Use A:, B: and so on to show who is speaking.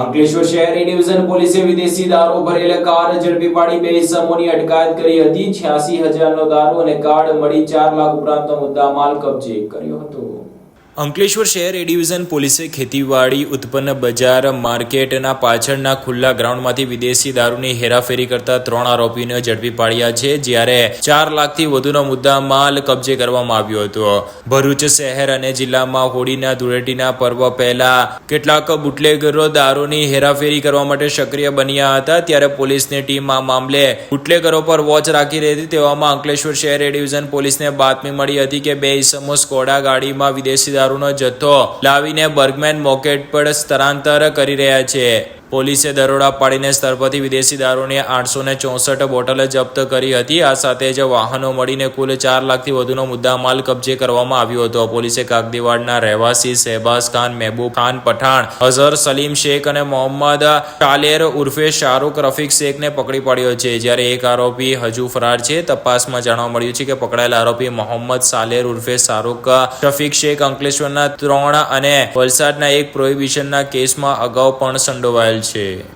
A: અંકલેશ્વર શહેરી ડિવિઝન પોલીસે વિદેશી દારૂ ભરેલ કાર ઝડપી પાડી બે ઇસમોની અટકાયત કરી હતી. છ્યાસી હજારનો દારૂ અને કાર્ડ મળી ચાર લાખ ઉપરાંતનો મુદ્દામાલ કબજે કર્યો હતો. અંકલેશ્વર શહેર એ ડિવિઝન પોલીસે ખેતીવાડી, ઉત્પન્ન બજાર માર્કેટના પાછળના ખુલ્લા ગ્રાઉન્ડમાંથી વિદેશી દારૂની હેરાફેરી કરતા ત્રણ આરોપીને ઝડપી પાડ્યા છે, જ્યારે ચાર લાખથી વધુનો મુદ્દા માલ કબજે કરવામાં આવ્યો હતો. ભરૂચ શહેર અને જિલ્લામાં હોળીના ધૂળેટીના પર્વ પહેલા કેટલાક બુટલેગરો દારૂની હેરાફેરી કરવા માટે સક્રિય બન્યા હતા, ત્યારે પોલીસની ટીમ આ મામલે બુટલેગરો પર વોચ રાખી રહી હતી, તેવામાં અંકલેશ્વર શહેર એ ડિવિઝન પોલીસને બાતમી મળી હતી કે બે ઇસમો સ્કોડા ગાડીમાં વિદેશી દારૂનો જથ્થો લાવીને બર્ગમેન મોકેટ પર સ્થળાંતર કરી રહ્યા છે. પોલીસે દરોડા પાડીને સ્થળ પરથી વિદેશી દારૂની આઠસો ને ચોસઠ બોટલ જપ્ત કરી હતી. આ સાથે જ વાહનો મળીને કુલ ચાર લાખથી વધુનો મુદ્દામાલ કબજે કરવામાં આવ્યો હતો. પોલીસે કાગદીવાડના રહેવાસી શહેબાઝ ખાન, મહેબૂબ ખાન પઠાણ, અઝહર સલીમ શેખ અને મોહમ્મદ ટાલેર ઉર્ફે શાહરૂખ રફીક શેખને પકડી પાડ્યો છે. જ્યારે એક આરોપી હજુ ફરાર છે, તપાસમાં જાણવા મળ્યું છે કે પકડાયેલ આરોપી મોહમ્મદ સાલેર ઉર્ફે શાહરૂખ રફીક શેખ અંકલેશ્વરના ત્રણ અને વલસાડના એક પ્રોહિબિશનના કેસમાં અગાઉ પણ સંડોવાયેલ છે.